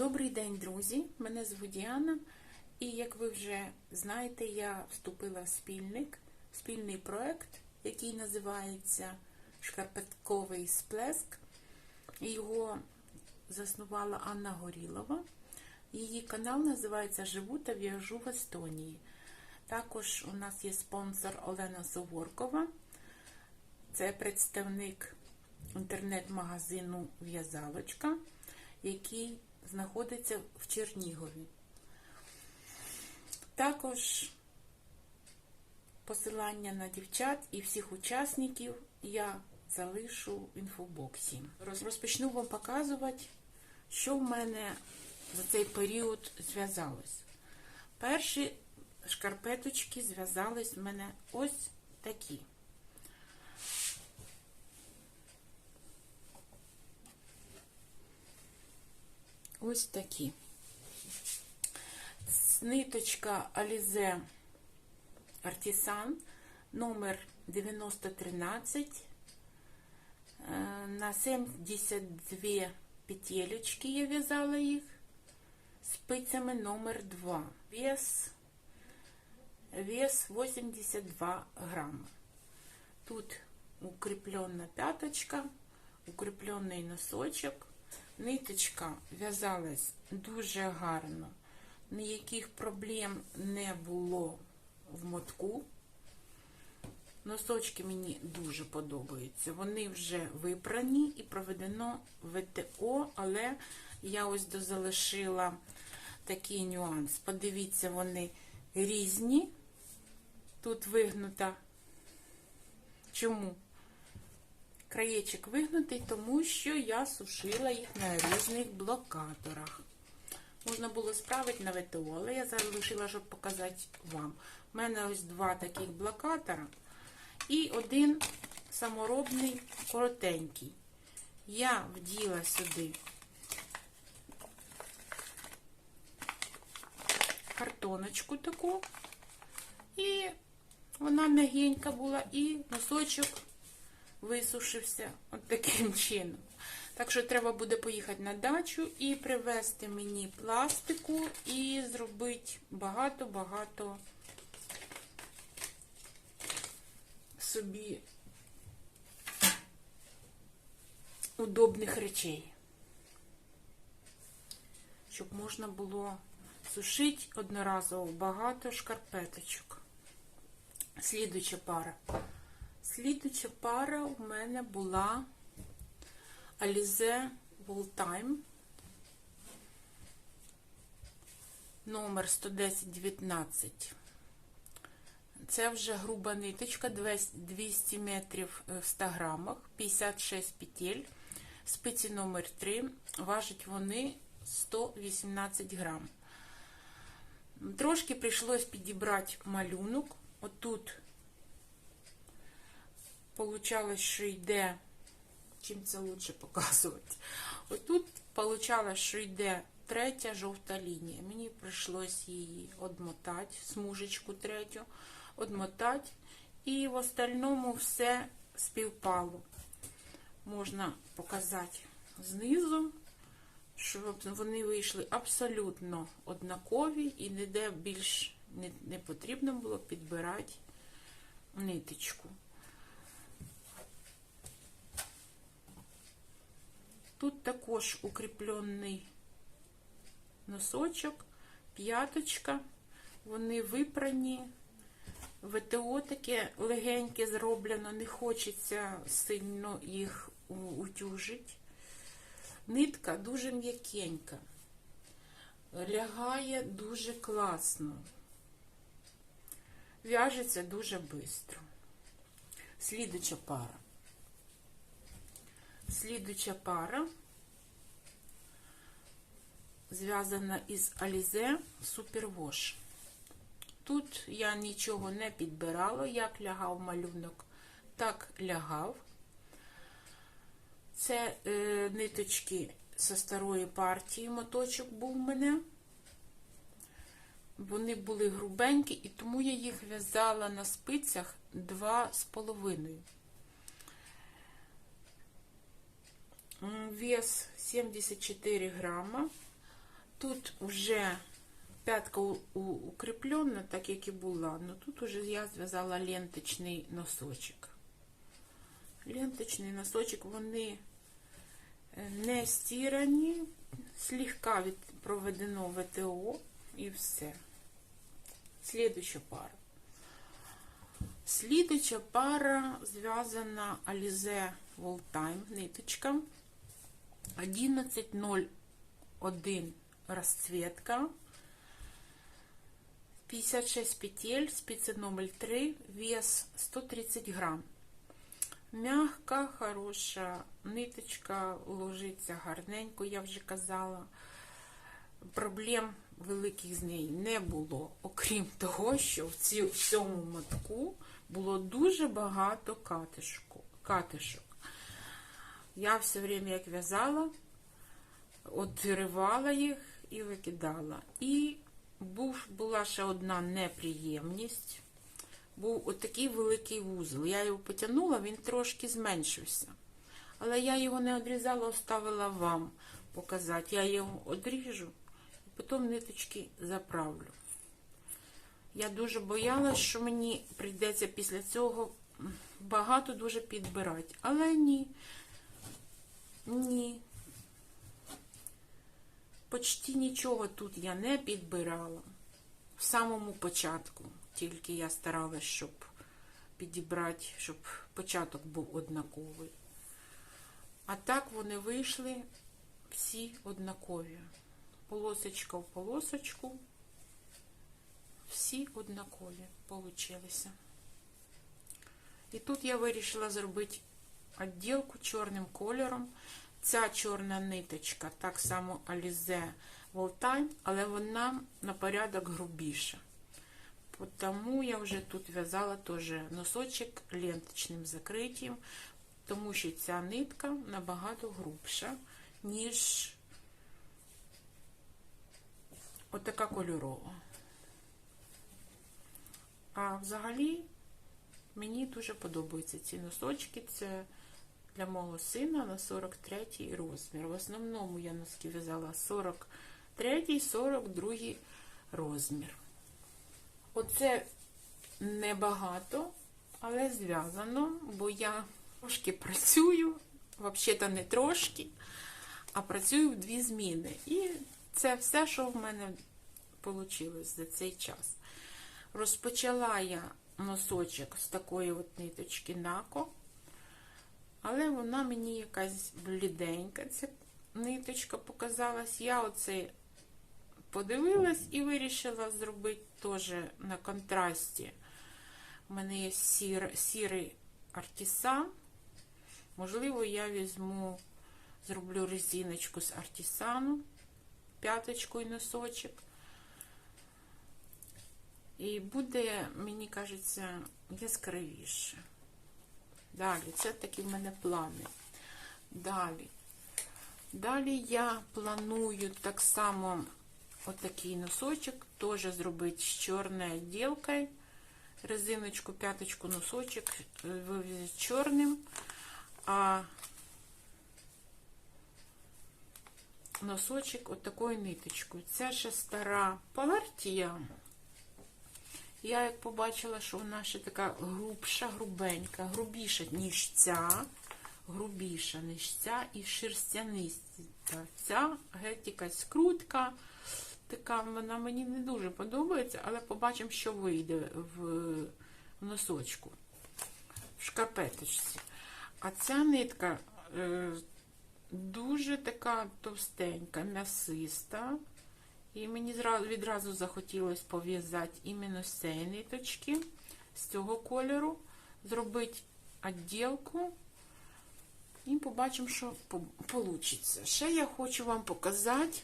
Добрий день, друзі! Мене звуть Діана, і як ви вже знаєте, я вступила в спільник, в спільний проект, який називається Шкарпетковий сплеск. Його заснувала Анна Горілова. Її канал називається Живу та в'яжу в Естонії. Також у нас є спонсор Олена Суворкова. Це представник інтернет-магазину В'язалочка, який знаходиться в Чернігові. Також посилання на дівчат і всіх учасників я залишу в інфобоксі. Розпочну вам показувати, що в мене за цей період зв'язалось. Перші шкарпеточки зв'язались в мене ось такі. Ось такі. Ниточка Alize Artisan номер 9013 Е, на 72 петелечки я в'язала їх спицями номер 2. Вес, вес 82 грамма. Тут укреплена пяточка, укреплений носочок. Ниточка в'язалась дуже гарно. Ніяких проблем не було в мотку. Носочки мені дуже подобаються. Вони вже випрані і проведено ВТО, але я ось дозалишила такий нюанс. Подивіться, вони різні. Тут вигнута. Чому? Краєчок вигнутий, тому що я сушила їх на різних блокаторах. Можна було справити на ВТО, але я залишила, щоб показати вам. У мене ось два таких блокатора і один саморобний коротенький. Я вділа сюди картоночку таку, і вона м'ягенька була, і носочок висушився от таким чином. Так що треба буде поїхати на дачу і привезти мені пластику і зробити багато-багато собі удобних речей. Щоб можна було сушити одноразово багато шкарпеточок. Слідуча пара. Слідуча пара у мене була Alize Time номер 11019. Це вже груба ниточка 200 метрів в 100 грамах, 56 петель, спиці номер 3, важать вони 118 грам. Трошки прийшлось підібрати малюнок. Отут получалось, що йде, чим це лучше показувати. Отут получалось, що йде третя жовта лінія. Мені прийшлось її одмотати, смужечку третю, одмотати, і в остальному все співпало. Можна показати знизу, щоб вони вийшли абсолютно однакові і ніде більш не, не потрібно було підбирати ниточку. Тут також укріплений носочок, п'яточка, вони випрані. ВТО таке легеньке зроблено, не хочеться сильно їх утюжити. Нитка дуже м'якенька, лягає дуже класно, в'яжеться дуже швидко. Слідуча пара. Слідуча пара зв'язана із Alize Superwash. Тут я нічого не підбирала, як лягав малюнок, так лягав. Це е, ниточки зі старої партії, моточок був у мене. Вони були грубенькі, і тому я їх в'язала на спицях 2,5. Вес 74 грама. Тут вже п'ятка укріплена, так як і була. Ну тут уже я зв'язала ленточний носочок. Ленточний носочок, вони е, не стірані, слегка від проведено ВТО і все. Слідуюча пара. Слідуюча пара зв'язана Alize Voltime ниточка. 11.01 расцветка. 56 петель, спицы номер 3, вес 130 грамм. Мягка, хороша ниточка, ложиться гарненько, я вже казала. Проблем великих з нею не було, окрім того, що в цьому мотку було дуже багато катишку- катишок. Я все время, як в'язала, відривала їх і викидала. І був, була ще одна неприємність. Був отакий великий вузол. Я його потягнула, він трошки зменшився. Але я його не відрізала, оставила вам показати. Я його одріжу і потім ниточки заправлю. Я дуже боялась, що мені прийдеться після цього багато дуже підбирати. Але ні. Ні. Почти нічого тут я не підбирала. В самому початку. Тільки я старалась, щоб підібрати, щоб початок був однаковий. А так вони вийшли всі однакові. Полосочка в полосочку. Всі однакові получилися. І тут я вирішила зробити відділку чорним кольором. Ця чорна ниточка, так само Alize Voltime, але вона на порядок грубіша. Тому я вже тут в'язала теж носочок ленточним закриттям, тому що ця нитка набагато грубша, ніж отака кольорова. А взагалі мені дуже подобаються ці носочки. Це для мого сина на 43 розмір. В основному я носки в'язала 43 42 розмір. Оце небагато, але зв'язано, бо я трошки працюю, взагалі-то не трошки, а працюю в дві зміни. І це все, що в мене вийшло за цей час. Розпочала я носочок з такої от ниточки Нако, але вона мені якась бліденька, ця ниточка показалась. Я оце подивилась і вирішила зробити теж на контрасті. У мене є сір, сірий артисан. Можливо, я візьму, зроблю резиночку з артисану, п'яточку і носочок. І буде, мені кажеться, яскравіше. Далі, це такі в мене плани. Далі. Далі я планую так само отакий носочок, теж зробити з чорною відділкою. Резиночку, п'яточку, носочок вивезти чорним. А носочок от такою ниточкою. Це ще стара партія. Я як побачила, що вона ще така грубша, грубенька, грубіша, ніж ця, грубіша, ніж ця і шерстяниста. Ця геть якась скрутка. Така вона мені не дуже подобається, але побачимо, що вийде в носочку, в шкарпеточці. А ця нитка е, дуже така товстенька, м'ясиста. І мені відразу захотілося пов'язати іменно з цієї ниточки, з цього кольору, зробити відділку. І побачимо, що вийде. Ще я хочу вам показати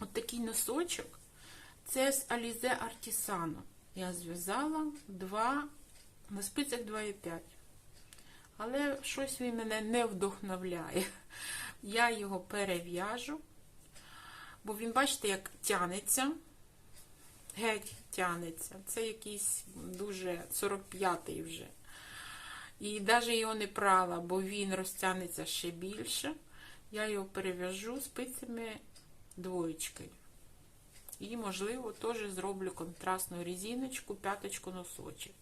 от такий носочок. Це з Alize Artisano. Я зв'язала на спицях 2,5. Але щось він мене не вдохновляє. Я його перев'яжу. Бо він, бачите, як тянеться, геть тянеться. Це якийсь дуже 45-й вже. І навіть його не прала, бо він розтягнеться ще більше. Я його перев'яжу спицями двоєчкою. І, можливо, теж зроблю контрастну резиночку, п'яточку, носочок.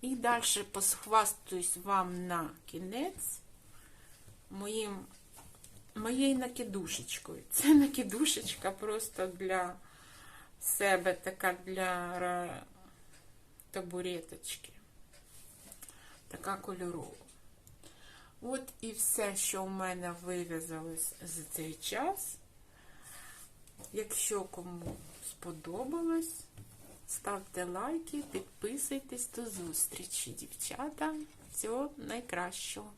І далі посхвастаюсь вам на кінець моїм, моєю накидушечкою. Це накидушечка просто для себе, така для табуреточки. Така кольорова. От і все, що в мене вив'язалось за цей час. Якщо кому сподобалось, ставте лайки, підписуйтесь до зустрічі, дівчата. Всього найкращого.